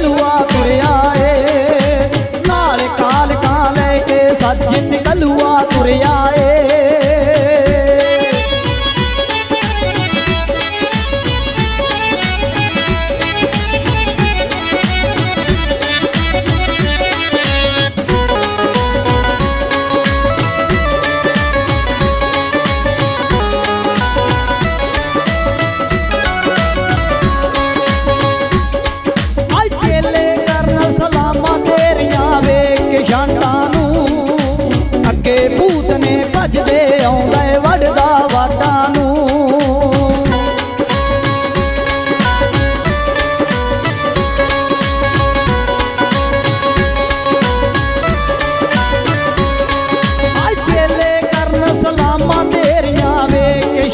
चलुआ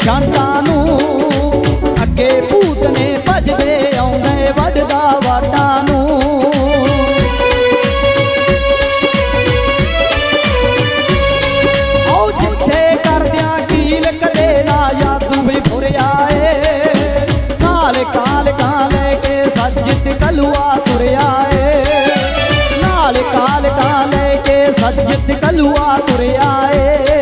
ਸ਼ਾਂਤਾਂ ਨੂੰ ਅੱਗੇ ਭੂਤ ਨੇ ਭਜਦੇ ਆਉਂਦੇ ਵੱਡਦਾ ਵਾਟਾਂ ਨੂੰ। ਉਹ ਜਿੱਥੇ ਕਰਦਿਆਂ ਕੀਲ ਕਦੇ ਨਾ ਜਾਦੂ ਵੀ ਫੁਰਿਆ ਏ। ਨਾਲ ਕਾਲ ਕਾ ਲੈ ਕੇ ਸੱਜਿਤ ਕਲੂਆ ਤੁਰਿਆ ਏ। ਨਾਲ ਕਾਲ ਕਾ ਲੈ ਕੇ ਸੱਜਿਤ ਕਲੂਆ ਤੁਰਿਆ ਏ।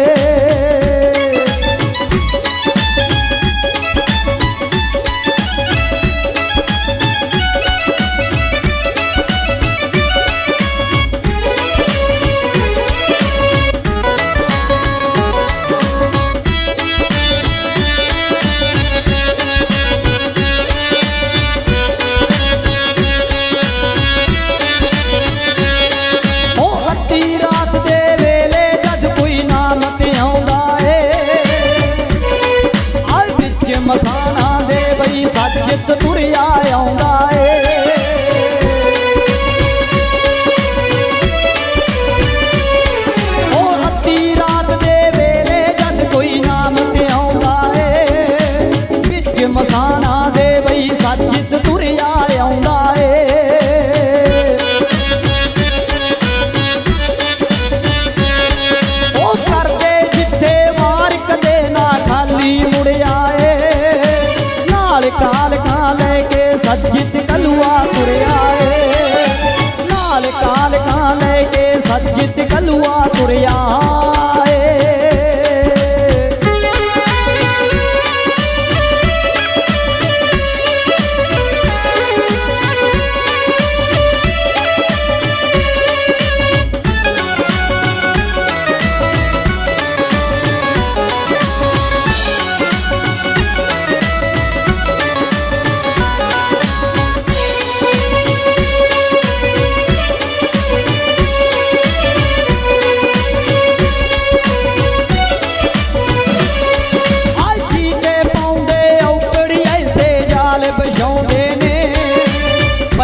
ਕਲੂਆ ਤੁਰਿਆ ਏ। ਨਾਲ ਕਾਲ ਕਾਂ ਲੈ ਕੇ ਸੱਜਿਤ ਕਲੂਆ ਤੁਰਿਆ।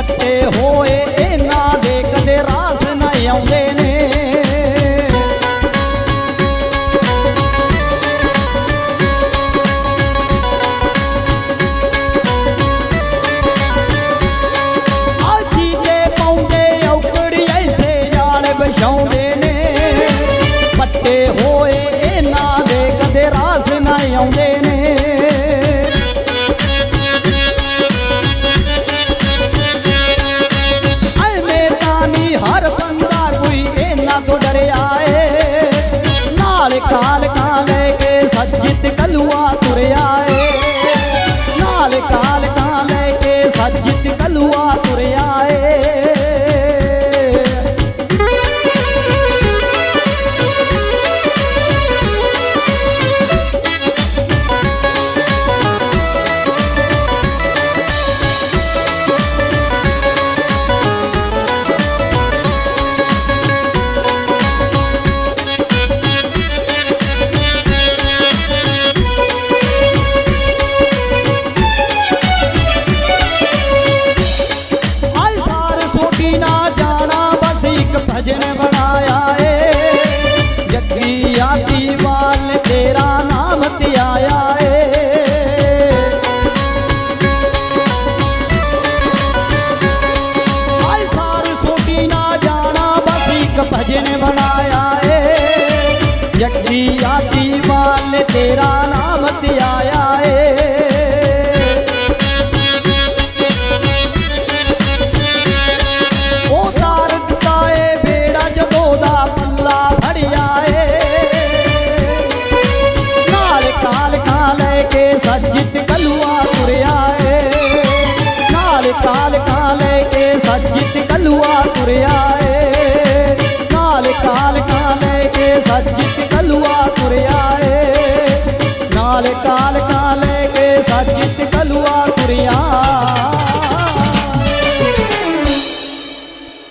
ਵੱਟੇ ਹੋਏ ਨੇ ਬਣਾਇਆ ਏ। ਯਕੀ ਆਦੀ ਵਾਲ ਤੇਰਾ